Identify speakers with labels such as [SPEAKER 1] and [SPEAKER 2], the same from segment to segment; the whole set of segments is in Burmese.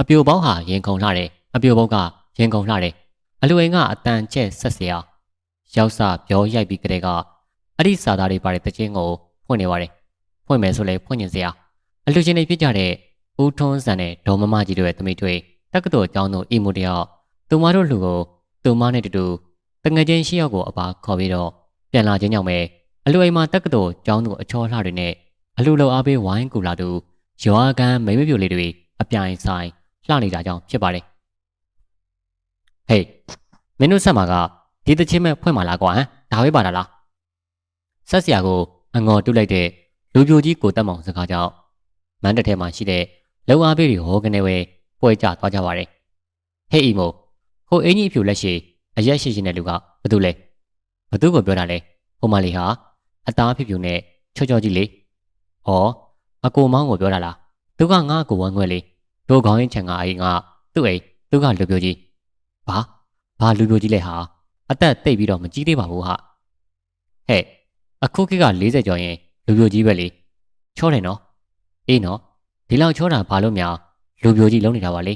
[SPEAKER 1] အပြိုပေါင်းဟာရင်ခုန်လှတယ်အပြိုဘုတ်ကရင်ခုန်လှတယ်အလူအိမ်ကအတန်ကျက်ဆက်เสียရောက်စာပြောရိုက်ပြီးကလေးကအဲ့ဒီစာသားတွေပါတဲ့တခြင်းကိုဖွင့်နေပါတယ်ဖွင့်မယ်ဆိုလဲဖွင့်ညင်စရာအလူချင်းတွေဖြစ်ကြတဲ့ဦးထွန်းစံနဲ့ဒေါ်မမကြီးတို့ရဲ့တမိထွေတက္ကသိုလ်ကျောင်းသူအီမိုတယောက်သူမတို့လူကိုသူမနဲ့တူတူတငယ်ချင်းရှိယောက်ကိုအပါခေါ်ပြီးတော့ပြန်လာခြင်းကြောင့်ပဲအလူအိမ်မှာတက္ကသိုလ်ကျောင်းသူအချောလှတွေနဲ့အလူလုံအားပေးဝိုင်းကူလာသူရွာကန်မိမပြိုလေးတွေအပြိုင်ဆိုင် လှနေတာကြောင့်ဖြစ်ပါတယ်ဟေးမင်းတို့ဆက်မှာကဒီတချင်းမဲ့ဖွင့်มาလားကွာဟမ်ဒါပဲပါတာလားဆက်ဆရာကိုအငေါ်တုလိုက်တဲ့လူပြိုကြီးကိုတက်မောင်စကားကြောင့်မန်းတက်ထဲမှာရှိတဲ့လုံအားပေးတွေဟောကနေဝဲပွဲကြသွားကြပါတယ်ဟေးအီမိုဟိုအင်းကြီးအဖြူလက်ရှိအရက်ရှိရှိတဲ့လူကဘာတူလဲဘာတူကိုပြောတာလဲဟိုမလေးဟာအသားဖြူဖြူနဲ့ချောချောကြီးလေဩအကိုမောင်းကိုပြောတာလားသူကငါ့ကိုဝမ်းခွဲလေ တို့ခေါင်းရင်ချန်ကအိမ်ကသူ့အိမ်သူကလူပြိုကြီးဘာဘာလူပြိုကြီးလဲဟာအသက်တိတ်ပြီးတော့မကြီးသေးပါဘူးဟာဟဲ့အခုခေတ်က40ကျော်ရင်လူပြိုကြီးပဲလေချောတယ်နော်အေးနော်ဒီလောက်ချောတာဘာလို့များလူပြိုကြီးလုံးနေတာပါလေ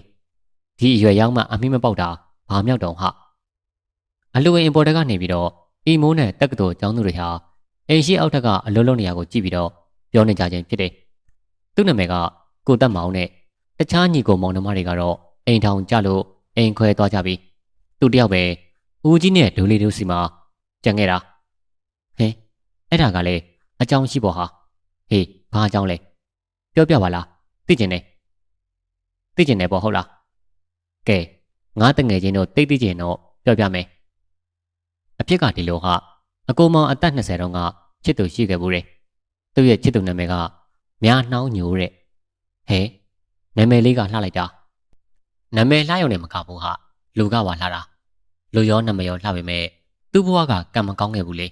[SPEAKER 1] ဒီအရွယ်ရောက်မှအမိမပေါက်တာဘာမြောက်တော့ဟာအလူဝင်အင်ပေါ်တက်ကနေပြီးတော့အီမိုးနဲ့တက်ကတော်ကျောင်းသူတွေဟာအိမ်ရှိအောက်ထက်ကအလုံးလုံးနေရာကိုကြည့်ပြီးတော့ပြောနေကြခြင်းဖြစ်တယ်သူ့နာမည်ကကိုတက်မောင်နဲ့ တခြားညီကိုမောင်နှမတွေကတော့အိမ်ထောင်ကြလို့အိမ်ခွဲသွားကြပြီသူတယောက်ပဲဦးကြီးနဲ့ဒူလေးတို့စီမှာကြံခဲ့တာဟင်အဲ့ဒါကလည်းအကြောင်းရှိပေါ်ဟာဟေးဘာအကြောင်းလဲပြောပြပါလားသိကျင်တယ်သိကျင်တယ်ပေါ့ဟုတ်လားကဲငါတငယ်ချင်းတို့တိတ်သိကျင်တော့ပြောပြမယ်အဖြစ်ကဒီလိုဟာအကိုမောင်အသက်20တုန်းကချစ်သူရှိခဲ့ဘူးတဲ့သူ့ရဲ့ချစ်သူနာမည်ကမြားနှောင်းညိုတဲ့ဟဲ နာမည်လေးကလှလိုက်တာနာမည်လှရုံနဲ့မကဘူးဟာလူကပါလှတာလူရောနာမည်ရောလှပေမဲ့သူ့ဘဝကကံမကောင်းခဲ့ဘူးလေ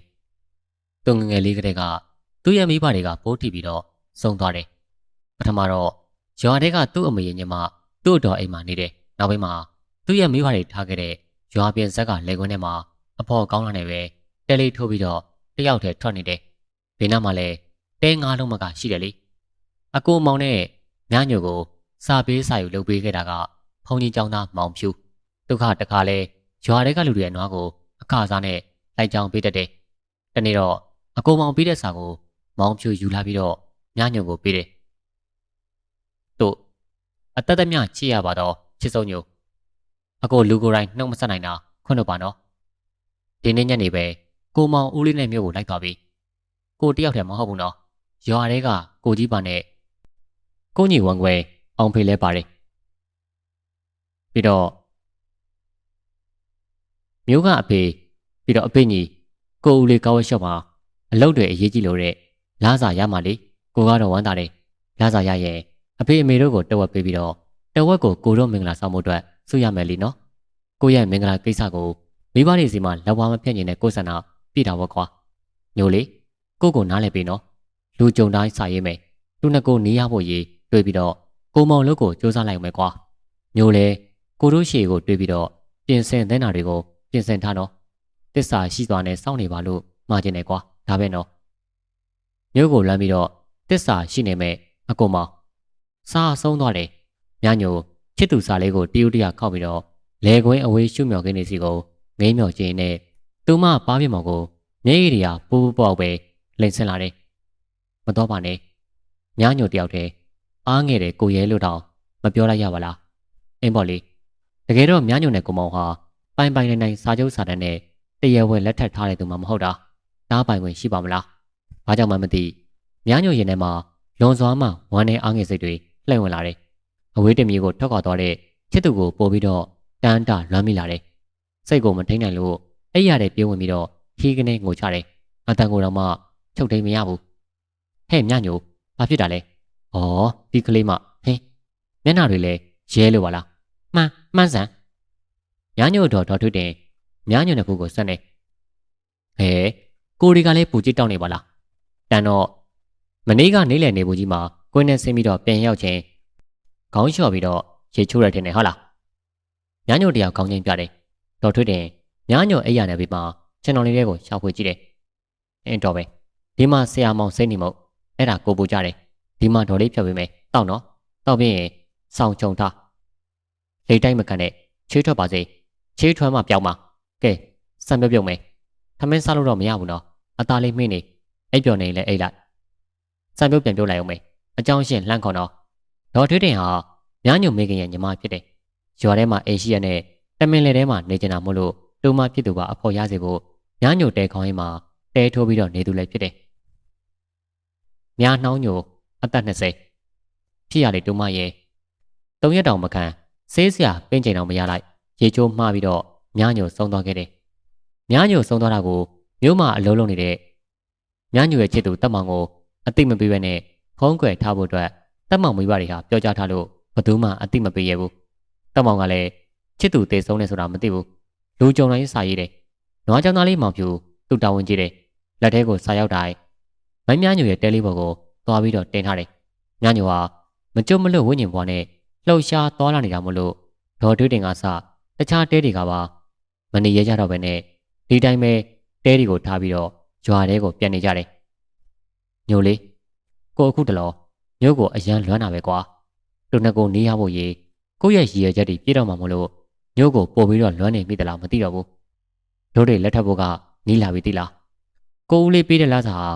[SPEAKER 1] သူငငယ်လေးကတည်းကသူ့ရဲ့မိဘတွေကပိုးထိပြီးတော့ဆုံးသွားတယ်ပထမတော့ရွာတဲကသူ့အမေရဲ့ညီမသူ့အတော်အိမ်မှာနေတယ်နောက်ပိုင်းမှာသူ့ရဲ့မိဘတွေထားခဲ့တဲ့ရွာပြင်ဇက်ကလေကွင်းထဲမှာအဖော်ကောင်းလာနေပဲတဲလေးထိုးပြီးတော့တယောက်တည်းထွက်နေတယ်ဘေးနားမှာလည်းတဲငါးလုံးမကရှိတယ်လေအကိုမောင်နဲ့ညညိုကို စာပေးစာယူလုပ်ပေးခဲ့တာကဖုန်ကြီးကျောင်းသားမောင်ဖြူဒုက္ခတခါလဲရွာတဲကလူတွေရဲ့နွားကိုအခါစားနဲ့လိုက်ကြောင်ပေးတတ်တယ်တနေ့တော့အကိုမောင်ပေးတဲ့စာကိုမောင်ဖြူယူလာပြီးတော့ညညိုကိုပေးတယ်တို့အသက်သက်မြချစ်ရပါတော့ချစ်စုံညိုအကိုလူကိုယ်တိုင်နှုတ်မဆက်နိုင်တာခွင့်တော့ပါနော်ဒီနေ့ညနေပဲကိုမောင်ဦးလေးနဲ့မြို့ကိုလိုက်သွားပြီကိုတယောက်တည်းမဟုတ်ဘူးနော်ရွာတဲကကိုကြီးပါနဲ့ကိုညီဝန်ခွဲ အောင်ဖေးလဲပါတယ်ပြီးတော့မျိုးကအဖေပြီးတော့အဖေညီကိုဦးလေးကောင်းဝဲရှော့မှာအလုပ်တွေအရေးကြီးလို့တဲ့လာစာရမှာလေကိုကတော့ဝမ်းသာတယ်လာစာရရဲ့အဖေအမေတို့ကိုတဝက်ပေးပြီးတော့တဝက်ကိုကိုတို့မင်္ဂလာဆောင်မှုအတွက်ဆုရမယ်လीနော်ကိုရဲ့မင်္ဂလာကိစ္စကိုမိဘတွေစီမှာလက်ဝါးမဖြတ်နေတဲ့ကိုဆန္ဒပြတာဘောကွာညိုလေကိုကိုနားလဲပြီနော်လူကြုံတိုင်းစာရေးမယ်သူနှစ်ကိုနေရဖို့ရေးတွေးပြီးတော့ ကိုမောင်လုတ်ကိုစူးစမ်းလိုက်မယ်ကွာညိုလေကိုတို့ရှေကိုတွေးပြီးတော့ပြင်ဆင်သင်းတာတွေကိုပြင်ဆင်ထားတော့တစ္ဆာရှိသွားနဲ့စောင့်နေပါလို့မှားကျင်တယ်ကွာဒါပဲနော်မြို့ကိုလမ်းပြီးတော့တစ္ဆာရှိနေမဲ့အကိုမောင်စားဆုံးသွားတယ်ညညိုချစ်သူစားလေးကိုတယူတရခောက်ပြီးတော့လေကွင်းအဝေးရှုမြော်ခင်းနေစီကိုငိမ့်မြော်ခြင်းနဲ့သူမပါးပြမော်ကိုမျက်ရည်တွေကပူပူပေါက်ပဲလိန်ဆင်လာတယ်မတော့ပါနဲ့ညညိုတယောက်တည်း အားငယ်တယ်ကိုရဲလို့တောင်မပြောလိုက်ရပါလားအင်းပေါ့လေတကယ်တော့မြညုံနဲ့ကိုမောင်ဟာပိုင်ပိုင်နိုင်နိုင်စာချုပ်စာတမ်းနဲ့တရဝဲလက်ထပ်ထားတဲ့သူမှမဟုတ်တာတားပိုင်ဝင်ရှိပါမလားဘာကြောင့်မှမသိမြညုံရင်ထဲမှာလွန်စွာမှဝမ်းနဲ့အားငယ်စိတ်တွေလှည့်ဝင်လာတယ်အဝေးတမြေကိုထွက်ခွာသွားတဲ့ချစ်သူကိုပို့ပြီးတော့တန်းတာလွမ်းမိလာတယ်စိတ်ကိုမထိန်နိုင်လို့အဲ့ရတဲ့ပြေးဝင်ပြီးတော့ခီးကနေငိုချတယ်အတန်ကိုတော့မှချုပ်ထိန်မရဘူးဟဲ့မြညိုဘာဖြစ်တာလဲ ဩဒီကလေးမဟင်းမျက်နှာတွေလည်းရဲလို့ပါလားမှန်မှန်စမ်းညညိုတော်တော်ထွတ်တင်ညညိုနှစ်ခုကိုဆက်နေဟဲကိုရီကလည်းပူကြည့်တောင်းနေပါလားတန်တော့မနေ့ကနေလည်နေဘူးကြီးမှာကိုင်းနဲ့ဆင်းပြီးတော့ပြန်ရောက်ချင်းခေါင်းလျှော့ပြီးတော့ရေချိုးရတဲ့နေဟုတ်လားညညိုတယောက်ခေါင်းချင်းပြတယ်တော်ထွတ်တင်ညညိုအဲ့ရနေပြီးမှကျွန်တော်လေးတွေကိုရှာဖွေကြည့်တယ်အင်းတော်ပဲဒီမှာဆရာမောင်စိတ်နေမို့အဲ့ဒါကိုပူကြတယ် ဒီမှာဒေါ်လေးဖြတ်ပေးမယ်တောက်နော်တောက်ပြီးရင်စောင်းချုံထားလေတိုက်မကန်နဲ့ချေးထွက်ပါစေချေးထွက်မှပြောင်းပါကဲစံပြုတ်ပြုတ်မယ်ထမင်းစားလို့တော့မရဘူးနော်အသားလေးမင်းနေအိပ်ပျော်နေလဲအိပ်လိုက်စံပြုတ်ပြန်ပြုတ်လိုက်အောင်မယ်အကြောင်းရှင်းလှမ်းခေါ်တော့ဒေါ်ထွေးတင်ဟာမြားညုံမေခင်ရဲ့ညီမဖြစ်တယ်ရွာထဲမှာအေရှိရနဲ့တမင်လေထဲမှာနေကြတာမို့လို့တူမဖြစ်သူကအဖော်ရစေဖို့မြားညုံတဲခေါင်းရင်းမှာတဲထိုးပြီးတော့နေသူလည်းဖြစ်တယ်မြားနှောင်းညို အသက်20ဖြစ်ရလေတူမရဲ့သုံးရက်တောင်မခံဆေးစရာပင့်ချိန်တော့မရလိုက်ရေချိုးမှားပြီးတော့မြားညိုဆုံးသွားခဲ့တယ်မြားညိုဆုံးသွားတာကိုမြို့မှာအလုံးလုံးနေတဲ့မြားညိုရဲ့ချစ်သူတက်မောင်ကိုအတိမပေးဘဲနဲ့ဖုံးကွယ်ထားဖို့အတွက်တက်မောင်မိဘတွေဟာပြောကြားထားလို့ဘယ်သူမှအတိမပေးရဘူးတက်မောင်ကလည်းချစ်သူတေဆုံးနေဆိုတာမသိဘူးလူကြုံတိုင်းစာရေးတယ်နွားကြောင်သားလေးမောင်ဖြူသူ့တာဝန်ကြီးတယ်လက်ထဲကိုစာရောက်တိုင်းမင်းမြညိုရဲ့တဲလေးဘော်ကို သွားပြီးတော့တင်ထားတယ်မြညိုဟာမကြုံမလွတ်ဝိညာဉ်ဘွားနဲ့လှုပ်ရှားသွားလာနေတာမို့လို့ဒေါ်တွေးတင်ကစတခြားတဲတွေကပါမနေရကြတော့ပဲနဲ့ဒီတိုင်းပဲတဲတွေကိုထားပြီးတော့ရွာတဲကိုပြန်နေကြတယ်ညိုလေးကိုအခုတလောမြို့ကိုအရန်လွမ်းတာပဲကွာသူနှစ်ကိုနေရဖို့ရေကိုယ့်ရဲ့ရည်ရွယ်ချက်တွေပြည့်တော့မှာမလို့မြို့ကိုပို့ပြီးတော့လွမ်းနေမိသလားမသိတော့ဘူးတို့တွေလက်ထပ်ဖို့ကနီးလာပြီသိလားကိုဦးလေးပေးတဲ့လားစာဟာ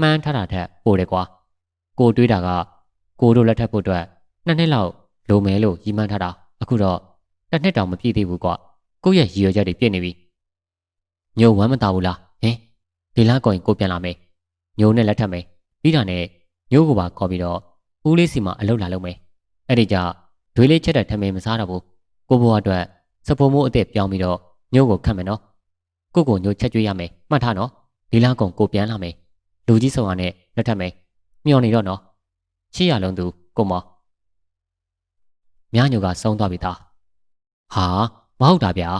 [SPEAKER 1] မှန်းထားတာထက်ပိုတယ်ကွာ ကိုတွေးတာကကိုတို့လက်ထပ်ဖို့အတွက်နှစ်နှစ်လောက်လိုမယ်လို့ရီမှန်းထားတာအခုတော့တစ်နှစ်တောင်မပြည့်သေးဘူးကွာကိုယ့်ရဲ့ရည်ရွယ်ချက်တွေပြည့်နေပြီညိုဝမ်းမသားဘူးလားဟင်ဒီလားကောရင်ကိုပြန်လာမယ်ညိုနဲ့လက်ထပ်မယ်ပြီးတာနဲ့ညို့ကိုပါခေါ်ပြီးတော့ဦးလေးစီမှာအလုပ်လာလုပ်မယ်အဲ့ဒီကြဒွေးလေးချက်တဲ့ထမင်းမစားတော့ဘူးကိုဘွားအတွက်စပုံမိုးအစ်စ်ပြောင်းပြီးတော့ညို့ကိုခတ်မယ်နော်ကိုကိုညို့ချက်ကျွေးရမယ်မှတ်ထားနော်ဒီလားကုံကိုပြန်လာမယ်လူကြီးဆောင်ရနဲ့လက်ထပ်မယ် မျောနေတော့နော်ချစ်ရလုံးသူကိုမောမြညိုကဆုံးသွားပြီသားဟာမဟုတ်တာဗျာ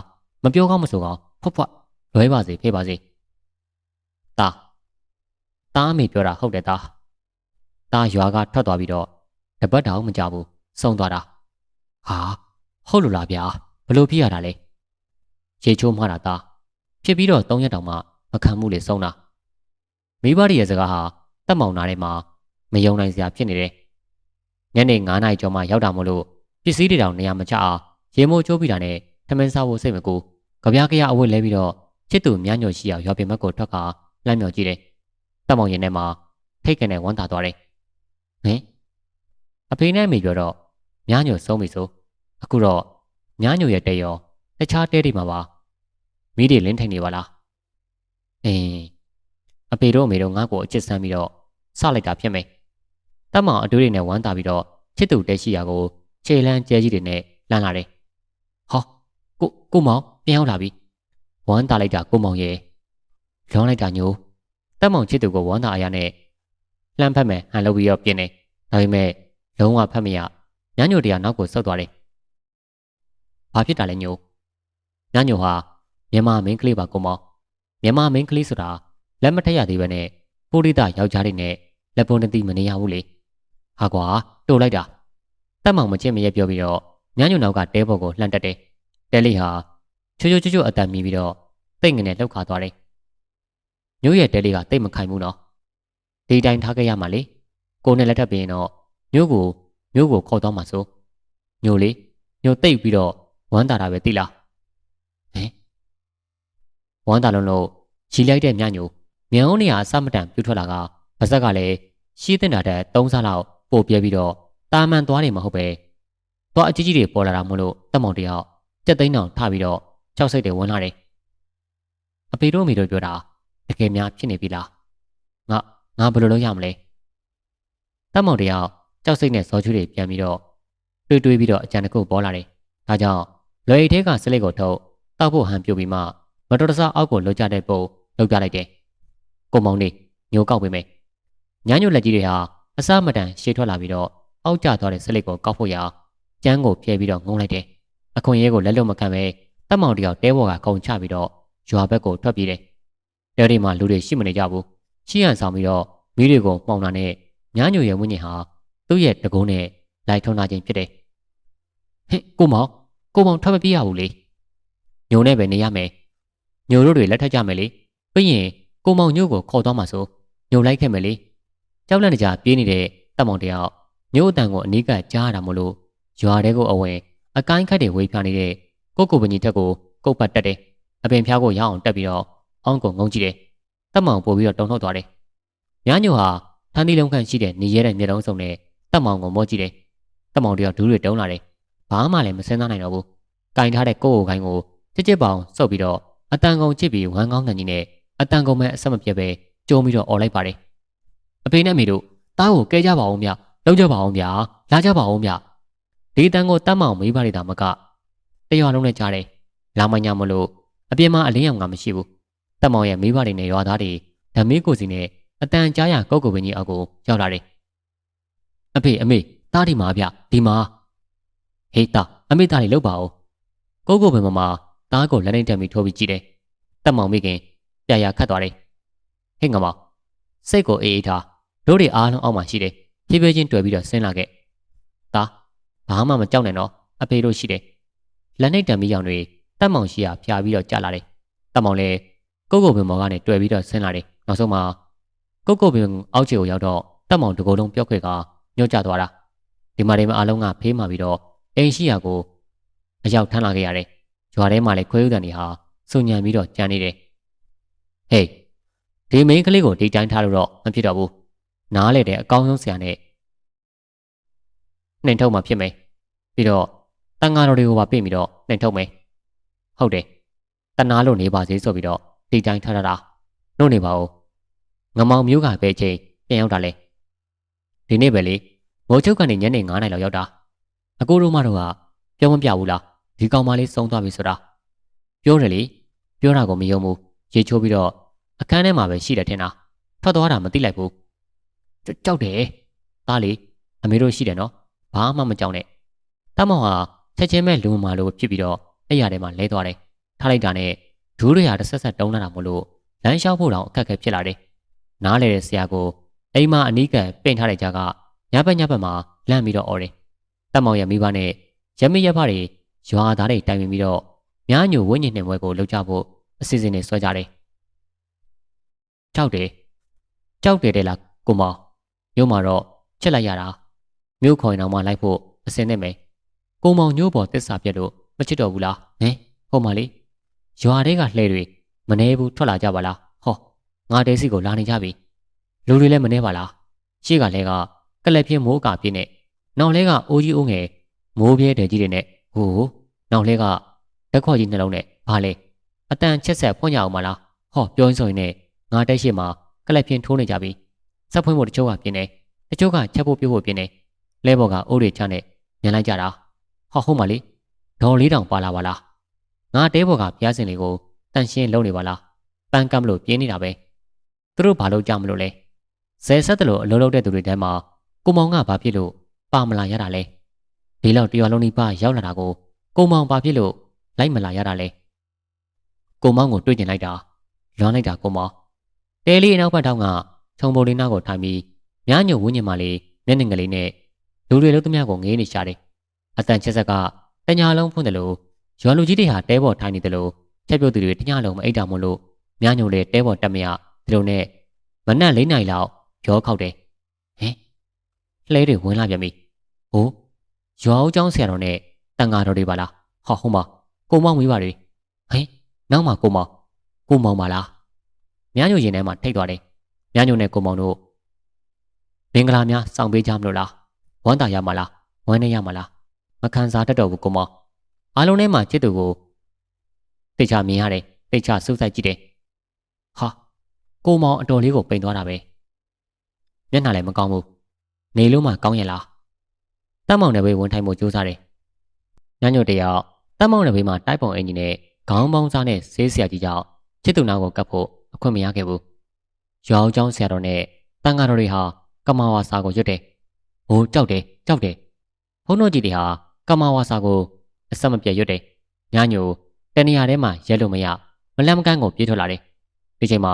[SPEAKER 1] မပြောကောင်းမဆိုကောင်းဖွတ်ဖွတ်လွဲပါစေဖေးပါစေတာတားအမေပြောတာဟုတ်တယ်သားတားရွာကထွက်သွားပြီးတော့တပတ်တောင်မကြဘူးဆုံးသွားတာဟာဟုတ်လို့လားဗျာဘလို့ဖြစ်ရတာလဲရေချိုးမှတာသားဖြစ်ပြီးတော့၃ရက်တောင်မှမခံမှုလေဆုံးတာမိဘတွေရဲ့စကားဟာတက်မောင်နာထဲမှာ မယုံနိုင်စရာဖြစ်နေတယ်ညနေ9နာရီကျော်မှရောက်တာမို့လို့ပစ္စည်းတွေတောင်နေရာမချအောင်ရေမိုးချိုးပြီးတာနဲ့ထမင်းစားဖို့စိတ်မကူကြပြားကြရအဝတ်လဲပြီးတော့ချစ်သူမြညို့ရှိအောင်ရွာပြင်ဘက်ကိုထွက်ခါလမ်းမြော်ကြည့်တယ်တက်မောင်ရင်ထဲမှာထိတ်ကနေဝမ်းသာသွားတယ်ဟင်အဖေနဲ့မိပြောတော့မြညို့ဆုံးပြီဆိုအခုတော့မြညို့ရဲ့တဲရောတခြားတဲတွေမှာပါမိတွေလင်းထိုင်နေပါလားအင်းအဖေတို့အမေတို့ငါ့ကိုအချစ်ဆန်းပြီးတော့စလိုက်တာဖြစ်မယ် တက်မောင်အတွေးတွေနဲ့ဝမ်းသာပြီးတော့ချစ်သူတဲရှိရာကိုခြေလန်းကျဲကြီးတွေနဲ့လမ်းလာတယ်ဟောကိုကိုမောင်ပြန်ရောက်လာပြီဝမ်းသာလိုက်တာကိုမောင်ရဲ့လွန်လိုက်တာညိုတက်မောင်ချစ်သူကိုဝမ်းသာအရာနဲ့လှမ်းဖက်မယ်ဟန်လုပ်ပြီးတော့ပြင်းနေဒါပေမဲ့လုံးဝဖက်မရညညိုတရားနောက်ကိုဆုတ်သွားတယ်ဘာဖြစ်တာလဲညိုညညိုဟာမြန်မာမင်းကလေးပါကိုမောင်မြန်မာမင်းကလေးဆိုတာလက်မထက်ရသေးပဲနဲ့ပုရိသယောက်ျားတွေနဲ့လက်ပုံတတိမနေရဘူးလေ ဟာကွာတိုးလိုက်တာတက်မောင်မချစ်မရဲပြောပြီးတော့ညညိုနောက်ကတဲဘော်ကိုလှမ်းတက်တယ်တဲလေးဟာချိုးချိုးချိုးချိုးအတန်မြည်ပြီးတော့တိတ်ငနဲ့လှုပ်ခါသွားတယ်ညို့ရဲ့တဲလေးကတိတ်မခိုင်ဘူးနော်ဒီတိုင်းထားခဲ့ရမှာလေကိုနဲ့လက်ထပ်ပြီးရင်တော့ညို့ကိုညို့ကိုခေါ်သွားမှာဆိုညို့လေးညို့တိတ်ပြီးတော့ဝမ်းတာတာပဲသိလားဟင်ဝမ်းတာလုံးလို့ရီလိုက်တဲ့ညညို့မြန်အောင်နေရအစမတန်ပြူထွက်လာကပါဇက်ကလည်းရှီးတင်တာတဲ့၃ဆလောက် ပို့ပြဲပြီးတော့တာမန်သွားတယ်မဟုတ်ပဲသွားအကြီးကြီးတွေပေါ်လာတာမို့လို့တက်မောင်တယောက်ကြက်သိန်းတောင်ထပြီးတော့ကြောက်စိတ်တွေဝင်လာတယ်အဖေတို့အမေတို့ပြောတာတကယ်များဖြစ်နေပြီလားငါငါဘယ်လိုလုပ်ရမလဲတက်မောင်တယောက်ကြောက်စိတ်နဲ့ဇော်ချူတွေပြန်ပြီးတော့တွေးတွေးပြီးတော့အကြံတစ်ခုပေါ်လာတယ်ဒါကြောင့်လွယ်အိတ်ထဲကစလိတ်ကိုထုတ်တောက်ဖို့ဟန်ပြူပြီးမှမတော်တဆအောက်ကိုလှုပ်ကြတဲ့ပုံလှုပ်ပြလိုက်တယ်ကိုမောင်နေညိုကောက်ပေးမယ်ညညိုလက်ကြီးတွေဟာ အစမတန်ရှေ့ထွက်လာပြီးတော့အောက်ကျသွားတဲ့စလိတ်ကိုကောက်ဖို့ရကျန်းကိုဖျဲပြီးတော့ငုံလိုက်တယ်။အခွန်ရဲကိုလက်လွတ်မခံပဲတက်မောင်တယောက်တဲဘော်ကခုံချပြီးတော့ရွာဘက်ကိုထွက်ပြေးတယ်။တဲဒီမှာလူတွေရှိမနေကြဘူး။ရှိရန်ဆောင်ပြီးတော့မိတွေကိုမှောင်တာနဲ့ညညိုရဲ့ဝင်းညင်ဟာသူ့ရဲ့တကုံးနဲ့လိုက်ထုံလာခြင်းဖြစ်တယ်။ဟင်ကိုမောင်ကိုမောင်ထွက်မပြေးရဘူးလေ။ညိုနဲ့ပဲနေရမယ်။ညိုတို့တွေလက်ထပ်ကြမယ်လေ။ပြီးရင်ကိုမောင်ညို့ကိုခေါ်သွားမှာဆိုညိုလိုက်ခဲ့မယ်လေ။ ကြောက်လန့်ကြပြေးနေတဲ့တက်မောင်တယောက်ညို့အတန်ကိုအနီးကကြားရတာမို့လို့ရွာတဲကိုအဝင်အကိုင်းခတ်တွေဝေးပြနေတဲ့ကိုကိုပညီတက်ကိုကုတ်ပတ်တက်တယ်အပင်ဖျားကိုရအောင်တက်ပြီးတော့အောင်းကိုငုံကြည့်တယ်တက်မောင်ပို့ပြီးတော့တုံထုတ်သွားတယ်မြားညိုဟာထန်းသီးလုံးခန့်ရှိတဲ့နေရဲတဲ့မျက်လုံးစုံနဲ့တက်မောင်ကိုမော့ကြည့်တယ်တက်မောင်တယောက်ဒူးတွေတုံးလာတယ်ဘာမှလည်းမစင်းစားနိုင်တော့ဘူးကင်ထားတဲ့ကိုကိုကိုင်းကိုချစ်ချစ်ပေါင်စုပ်ပြီးတော့အတန်ကုန်ချစ်ပြီးဝမ်းကောင်းငန်ကြီးနဲ့အတန်ကုန်မဲ့အဆက်မပြတ်ပဲကျုံပြီးတော့អော်လိုက်ပါတယ် အဖေနဲ့အမေတို့တားကိုကဲကြပါအောင်ဗျလုံးကြပါအောင်ဗျလာကြပါအောင်ဗျဒီတန်ကိုတတ်မအောင်မေးပါလိမ့်တာမကတရွာလုံးနဲ့ကြားတယ်လာမညာမလို့အပြင်မှာအလင်းရောင်ကမရှိဘူးတတ်မောင်ရဲ့မိဘတွေနဲ့ရွာသားတွေဓမေးကိုစီနဲ့အတန်ကြားရကောက်ကိုပင်ကြီးအောက်ကိုရောက်လာတယ်အဖေအမေတားဒီမှာဗျဒီမှာဟေးတာအမေတားလေးလောက်ပါဦးကိုကိုပင်မမတားကိုလက်နဲ့တက်ပြီးထိုးပြီးကြည့်တယ်တက်မောင်မိခင်ပြရာခတ်သွားတယ်ဟဲ့ငမောင်စိတ်ကိုအေးအေးထား တို့တွေအားလုံးအောက်မှာရှိတယ်ဖြည်းဖြည်းချင်းတွေ့ပြီးတော့ဆင်းလာခဲ့တားဘာမှမကြောက်နဲ့တော့အဖေတို့ရှိတယ်လက်နဲ့တံမီးရောင်တွေတက်မောင်ရှိရာဖြာပြီးတော့ကြာလာတယ်တက်မောင်လည်းကိုကိုပင်မော်ကနေတွေ့ပြီးတော့ဆင်းလာတယ်နောက်ဆုံးမှာကိုကိုပင်အောက်ခြေကိုရောက်တော့တက်မောင်တကိုယ်လုံးပြော့ခွေကညှို့ကျသွားတာဒီမှာတွေမှာအားလုံးကဖေးမှပြီးတော့အိမ်ရှိရာကိုအရောက်ထမ်းလာခဲ့ရတယ်ရွာထဲမှာလည်းခွဲဥတန်တွေဟာစုံညံပြီးတော့ကြမ်းနေတယ်ဟေးဒီမိန်းကလေးကိုဒီတိုင်းထားလို့တော့မဖြစ်တော့ဘူး နားလေတဲ့အကောင်းဆုံးဆရာနဲ့နှင်ထုတ်မှဖြစ်မယ်ပြီးတော့တန်ဃာတော်တွေကိုပါပြင်ပြီးတော့နှင်ထုတ်မယ်ဟုတ်တယ်တနာလို့နေပါစေဆိုပြီးတော့ဒီတိုင်းထားရတာနှုတ်နေပါဦးငမောင်မျိုးကပဲချိန်ပြန်ရောက်တာလဲဒီနေ့ပဲလေမိုးချုပ်ကနေညနေ9နာရီလောက်ရောက်တာအကိုတို့မတို့ကပြောမပြဘူးလားဒီကောင်မလေးစုံသွားပြီဆိုတာပြောတယ်လေပြောတာကိုမယုံဘူးရေချိုးပြီးတော့အခန်းထဲမှာပဲရှိတယ်ထင်တာထွက်သွားတာမသိလိုက်ဘူး ကြောက်တယ်သားလေအမေတို့ရှိတယ်နော်ဘာမှမကြောက်နဲ့တမောင်ဟာချက်ချင်းပဲလူမာလိုဖြစ်ပြီးတော့အဲ့ရထဲမှာလဲသွားတယ်ထားလိုက်တာနဲ့ဒူးရရတစ်ဆက်ဆက်တုံးလာတာမို့လို့လမ်းလျှောက်ဖို့တောင်အခက်အခဲဖြစ်လာတယ်နားလေတဲ့ဆရာကိုအိမ်မှာအနီးကပ်ပင့်ထားတဲ့ကြားကညဘက်ညဘက်မှာလန့်ပြီးတော့អော်တယ်တမောင်ရဲ့မိဘနဲ့ရမရဖတွေရွာသားတွေတိုင်ပင်ပြီးတော့မြားညိုဝင်းညင်နှင်ပွဲကိုလုပ်ကြဖို့အစီအစဉ်တွေဆွဲကြတယ်ကြောက်တယ်ကြောက်တယ်တဲ့လားကိုမောင် မြို့မှာတော့ချက်လိုက်ရတာမြို့ခေါ်ရင်တော့မှလိုက်ဖို့အစင်းနဲ့မယ်ကိုမောင်ညိုးပေါ်တစ္ဆာပြက်လို့မချစ်တော့ဘူးလားဟမ်ဟုတ်ပါလေရွာတွေကလှဲတွေမနေဘူးထွက်လာကြပါလားဟောငါတဲစီကိုလာနေကြပြီလူတွေလည်းမနေပါလားရှေ့ကလဲကကလက်ပြင်းမိုးအကာပြင်းနဲ့နောက်လဲကအိုးကြီးအိုးငယ်မိုးပြဲတယ်ကြီးတွေနဲ့ဟိုနောက်လဲကလက်ခေါ်ကြီးနှလုံးနဲ့ဘာလဲအတန်ချက်ဆက်ဖွင့်ကြအောင်မလားဟောပြောရင်းဆိုရင်နဲ့ငါတက်ရှိမှာကလက်ပြင်းထိုးနေကြပြီ စက်ဖွင့်ဖို့တချို့ကပြင်းနေတချို့ကချက်ဖို့ပြဖို့ပြင်းနေလဲဘော်ကအိုးတွေချနဲ့ညံလိုက်ကြတာဟောဟုတ်ပါလေဒေါ်လေးတောင်ပါလာပါလားငါတဲဘော်ကဖျားစင်လေးကိုတန်ရှင်းလုံးနေပါလားပန်းကမ်းမလို့ပြင်းနေတာပဲသူတို့ဘာလို့ကြမလို့လဲဇယ်ဆက်တလို့အလုံးလုံးတဲ့သူတွေထဲမှာကိုမောင်ကဘာဖြစ်လို့ပါမလာရတာလဲဒီလောက်တရွာလုံးကြီးပါရောက်လာတာကိုကိုမောင်ဘာဖြစ်လို့လိုက်မလာရတာလဲကိုမောင်ကိုတွေ့ကျင်လိုက်တာလွမ်းလိုက်တာကိုမောင်တဲလေးအနောက်ဘက်တောင်းက ခြုံပုံလေးနားကိုထိုင်ပြီးမြားညိုဝင်းညင်မလေးမျက်နှာငယ်လေးနဲ့လူတွေလုံးသမျှကိုငေးနေရှာတယ်အတန်ချက်ဆက်ကတညာလုံးဖွင့်တယ်လို့ရွာလူကြီးတွေဟာတဲပေါ်ထိုင်နေတယ်လို့ချက်ပြုတ်သူတွေတညာလုံးမအိတ်တာမို့လို့မြားညိုလေတဲပေါ်တက်မရဒီလိုနဲ့မနက်၄နာရီလောက်ရောခောက်တယ်ဟင်လှဲတွေဝင်လာပြန်ပြီဟိုးရွာဦးကျောင်းဆရာတော်နဲ့တန်ဃာတော်တွေပါလားဟောဟုတ်ပါကိုမောင်မိပါတွေဟင်နောက်မှကိုမောင်ကိုမောင်ပါလားမြားညိုရင်ထဲမှာထိတ်သွားတယ် မြားညိုနဲ့ကိုမောင်တို့မင်္ဂလာများစောင့်ပေးကြမလို့လားဝမ်းသာရမှာလားဝမ်းနေရမှာလားမခံစားတတ်တော့ဘူးကိုမောင်အားလုံးထဲမှာချစ်သူကိုတိတ်ချမြင်ရတယ်တိတ်ချစူးစိုက်ကြည့်တယ်ဟာကိုမောင်အတော်လေးကိုပိန်သွားတာပဲမျက်နှာလည်းမကောင်းဘူးနေလို့မှကောင်းရဲ့လားတမောင်တဲ့ဘေးဝင်ထိုင်မှုစူးစားတယ်ညညို့တယောက်တမောင်တဲ့ဘေးမှာတိုက်ပုံအင်ဂျင်နဲ့ခေါင်းပေါင်းစားနဲ့ဆေးဆရာကြီးကြောင့်ချစ်သူနာကိုကပ်ဖို့အခွင့်မရခဲ့ဘူး ရွာအောင်ကျောင်းဆရာတော်နဲ့တန်ဃာတော်တွေဟာကမာဝါစာကိုရွတ်တယ်။ဟိုကြောက်တယ်ကြောက်တယ်။ဘုန်းတော်ကြီးတွေဟာကမာဝါစာကိုအဆက်မပြတ်ရွတ်တယ်။ညညိုတနေရာထဲမှာရဲလို့မရမလန့်မကန်းကိုပြေးထွက်လာတယ်။ဒီချိန်မှာ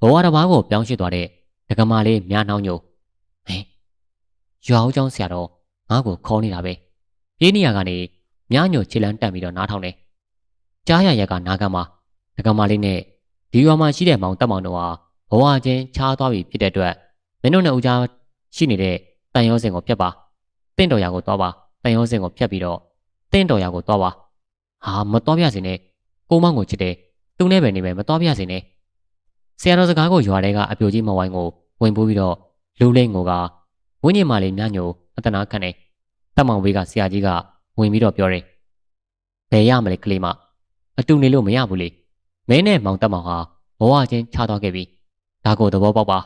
[SPEAKER 1] ဘဝတစ်ပါးကိုပြောင်းရွှေ့သွားတဲ့ဒကမာလေးမြားနှောင်းညိုဟင်ရွာအောင်ကျောင်းဆရာတော်ငါ့ကိုခေါ်နေတာပဲ။ပြေးနေရကနေမြားညိုခြေလန်းတက်ပြီးတော့နားထောင်တယ်။ကြားရရက်ကနားကမ်းမှာဒကမာလေးနဲ့ဒီရွာမှာရှိတဲ့မောင်တက်မောင်တို့ဟာ ဘဝချင်းချားသွားပြီဖြစ်တဲ့အတွက်မင်းတို့နဲ့ဦးကြားရှိနေတဲ့တန်ရောစင်ကိုဖြတ်ပါတင့်တော်ရာကိုသွားပါတန်ရောစင်ကိုဖြတ်ပြီးတော့တင်းတော်ရကိုသွားပါဟာမသွားပြစေနဲ့ကိုမောင်ကိုချစ်တယ်သူနဲ့ပဲနေမယ်မသွားပြစေနဲ့ဆရာတော်စကားကိုရွာထဲကအပြိုကြီးမဝိုင်းကိုဝင်ပိုးပြီးတော့လူလိမ့်ကိုကဝင်းညင်မာလေးညညိုအတနာခံတယ်တက်မောင်ဝေးကဆရာကြီးကဝင်ပြီးတော့ပြောတယ်ဘယ်ရမလဲကလေးမအတူနေလို့မရဘူးလေမင်းနဲ့မောင်တက်မောင်ဟာဘဝချင်းချသွားခဲ့ပြီ ဒါကိုသဘောပေါက်ပါ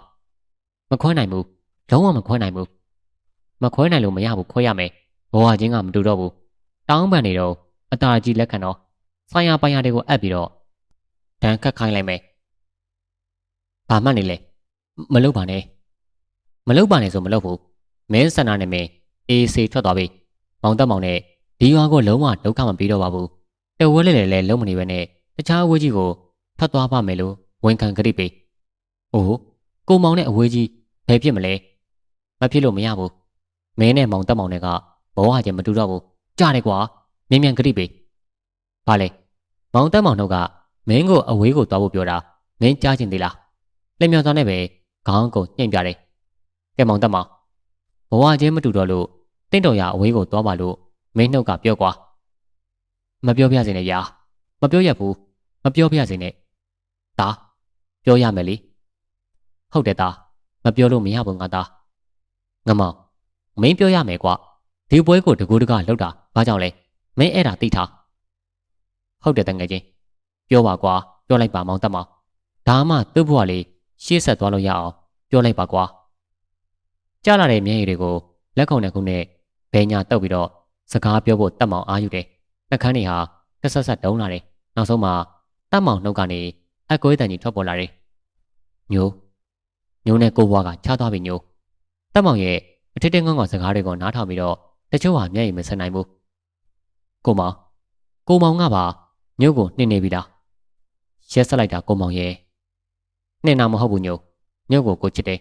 [SPEAKER 1] မခွဲနိုင်ဘူးလုံးဝမခွဲနိုင်ဘူးမခွဲနိုင်လို့မရဘူးခွဲရမယ်ဘဝချင်းကမတူတော့ဘူးတောင်းပန်နေတော့အတားကြီးလက်ခံတော့ဆိုင်ရပိုင်ရတွေကိုအပ်ပြီးတော့တန်ခတ်ခိုင်းလိုက်မယ်ဘာမှတ်နေလဲမလုပ်ပါနဲ့မလုပ်ပါနဲ့ဆိုမလုပ်ဘူးမင်းစန္ဒနဲ့မင်းအေးစေထွက်သွားပြီမောင်တက်မောင်နဲ့ဒီရွာကိုလုံးဝဒုက္ခမပေးတော့ပါဘူးတဝဲလဲလဲလဲလုံးမနေပဲနဲ့တခြားအဝေးကြီးကိုထွက်သွားပါမယ်လို့ဝန်ခံကြိပေ။ အိုးကိုမောင်နဲ့အဝေးကြီးဘယ်ဖြစ်မလဲ။မဖြစ်လို့မရဘူး။မင်းနဲ့မောင်တက်မောင်နဲ့ကဘဝချင်းမတူတော့ဘူး။ကြားတယ်ကွာ။မြင်မြန်ကြိပေ။ဘာလဲ။မောင်တက်မောင်တို့ကမင်းကိုအဝေးကိုသွားဖို့ပြောတာမင်းကြားချင်သေးလား။လက်မြောင်သွားနဲ့ပဲခေါင်းကိုညှိ့ပြတယ်။ကဲမောင်တက်မောင်ဘဝချင်းမတူတော့လို့တင့်တော်ရအဝေးကိုသွားပါလို့မင်းနှုတ်ကပြောကွာ။မပြောပြစေနဲ့ဗျာ။မပြောရဘူး။မပြောပြစေနဲ့။ဒါပြောရမယ်လေ ဟုတ်တယ်သားမပြောလို့မရဘူးငါသားငမောင်မင်းပြောရမယ်ကွာဒီပွဲကိုတကူတကလောက်တာဘာကြောင့်လဲမင်းအဲ့ဒါသိထားဟုတ်တယ်တငယ်ချင်းပြောပါကွာပြောလိုက်ပါမောင်တက်မောင်ဒါမှသူ့ဘဝလေးရှေ့ဆက်သွားလို့ရအောင်ပြောလိုက်ပါကွာကြားလာတဲ့မျက်ရည်တွေကိုလက်ခုံနဲ့ခုနဲ့ဘဲညာတုပ်ပြီးတော့စကားပြောဖို့တက်မောင်အားယူတယ်နှက်ခမ်းတွေဟာတက်ဆက်ဆက်တုံးလာတယ်နောက်ဆုံးမှာတက်မောင်နှုတ်ကနေအကွဲတန်ကြီးထွက်ပေါ်လာတယ်ညို ညိုနဲ့ကိုဘွားကချသွားပြီညိုတက်မောင်ရဲ့အထက်တဲ့ငေါငေါစကားတွေကိုနားထောင်ပြီးတော့တချို့ဟာမျက်ရည်မစနိုင်ဘူးကိုမောင်ကိုမောင်ကပါညို့ကိုနှင်းနေပြီလားရက်ဆက်လိုက်တာကိုမောင်ရဲ့နှင်းနာမဟုတ်ဘူးညိုညို့ကိုကိုချစ်တယ်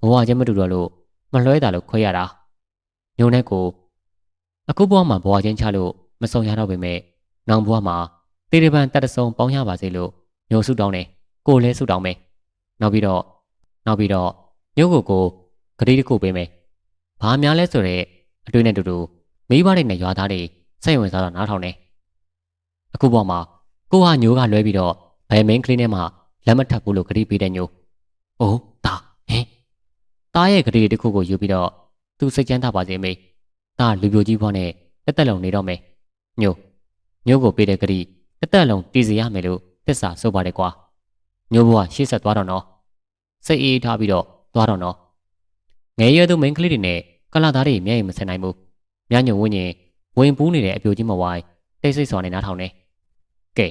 [SPEAKER 1] ဘဝချင်းမတူတော့လို့မလွှဲတာလို့ခွဲရတာညိုနဲ့ကိုအခုဘဝမှာဘဝချင်းချလို့မဆုံရတော့ပေမဲ့နောင်ဘဝမှာတေရပန်တတ်တဆုံပေါင်းရပါစေလို့ညိုဆုတောင်းတယ်ကိုလည်းဆုတောင်းမယ်နောက်ပြီးတော့ နောက်ပြီးတော့ညို့ကိုကိုဂတိတစ်ခုပေးမယ်ဘာများလဲဆိုတော့အတွေ့နဲ့တူတူမိဘတွေနဲ့ရွာသားတွေစိတ်ဝင်စားတော့နားထောင်နေအခုပေါ်မှာကိုဟာညိုးကလွဲပြီးတော့ဘယ်မင်းကလေးနဲ့မှလက်မထပ်ဘူးလို့ဂတိပေးတဲ့ညိုးအိုးတာဟင်တားရဲ့ဂတိတစ်ခုကိုယူပြီးတော့သူစိတ်ချမ်းသာပါစေမေတာလူပြိုကြီးဘွားနဲ့တက်တက်လုံးနေတော့မယ်ညိုးညိုးကိုပေးတဲ့ဂတိတက်တက်လုံးတည်စီရမယ်လို့သစ္စာဆိုပါတယ်ကွာညိုးဘွားရှေ့ဆက်သွားတော့နော် စိတ်အေးထားပြီးတော့သွားတော့နော်ငယ်ရွယ်သူမိန်းကလေးတွေနဲ့ကလာသားတွေမျက်ရည်မစင်နိုင်ဘူးညညုံဝင်းရင်ဝင်ပူးနေတဲ့အပြိုကြီးမဝိုင်းတိတ်ဆိတ်စွာနေနားထောင်နေကဲ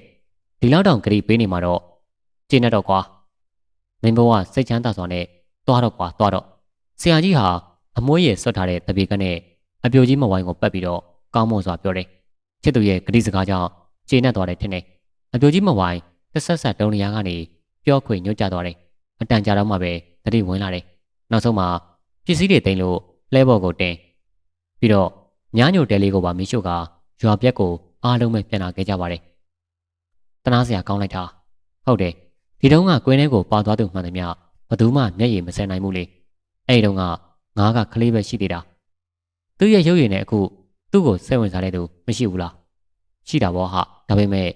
[SPEAKER 1] ဒီလောက်တောင်ဂရီပေးနေမှာတော့ကျင်းနေတော့ကွာမင်းဘဝစိတ်ချမ်းသာစွာနဲ့သွားတော့ကွာသွားတော့ဆရာကြီးဟာအမွှေးရဆွတ်ထားတဲ့တပြေကနဲ့အပြိုကြီးမဝိုင်းကိုပတ်ပြီးတော့ကောင်းမွန်စွာပြောတယ်ချစ်သူရဲ့ဂရီစကားကြောင့်ကျင်းနေသွားတယ်ထင်တယ်အပြိုကြီးမဝိုင်းတစ်ဆက်ဆက်တုံးနေရကနေပြောခွေညွတ်ကြသွားတယ် အတန်ကြာတော့မှပဲတတိဝင်လာတယ်နောက်ဆုံးမှာပစ္စည်းတွေတင်လို့လဲဘော်ကိုတင်ပြီးတော့ညားညိုတဲလေးကိုပါမီးရှို့ကရွာပြက်ကိုအားလုံးပဲပြန်လာခဲ့ကြပါတယ်တနာစရာကောင်းလိုက်တာဟုတ်တယ်ဒီတုန်းကကွင်းထဲကိုပါသွားသူမှန်သမျှဘသူမှမျက်ရည်မစဲနိုင်ဘူးလေအဲ့ဒီတုန်းကငါးကကလေးပဲရှိသေးတာသူ့ရဲ့ရုပ်ရည်နဲ့အခုသူ့ကိုစိတ်ဝင်စားတဲ့သူမရှိဘူးလားရှိတာပေါ့ဟာဒါပေမဲ့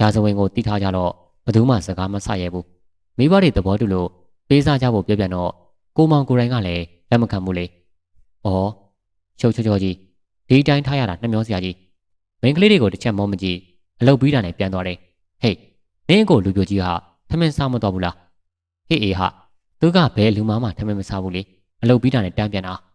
[SPEAKER 1] ရာဇဝင်ကိုတီးထားကြတော့ဘသူမှစကားမဆရဘူး မိဘတွေသဘောတူလို့ပေးစားကြဖို့ပြောပြန်တော့ကိုမောင်ကိုယ်တိုင်ကလည်းလက်မခံဘူးလေ။အော်ချုပ်ချောချောကြီးဒီတိုင်းထားရတာနှမျောစရာကြီးမိန်းကလေးတွေကိုတစ်ချက်မောမကြည့်အလုပ်ပြီးတာနဲ့ပြန်သွားတယ်။ဟေးနင်းကိုလူပြိုကြီးဟာထမင်းစားမတော့ဘူးလား။ဟေးအေးဟာသူကဘယ်လူမမှထမင်းမစားဘူးလေ။အလုပ်ပြီးတာနဲ့တန်းပြန်တာ။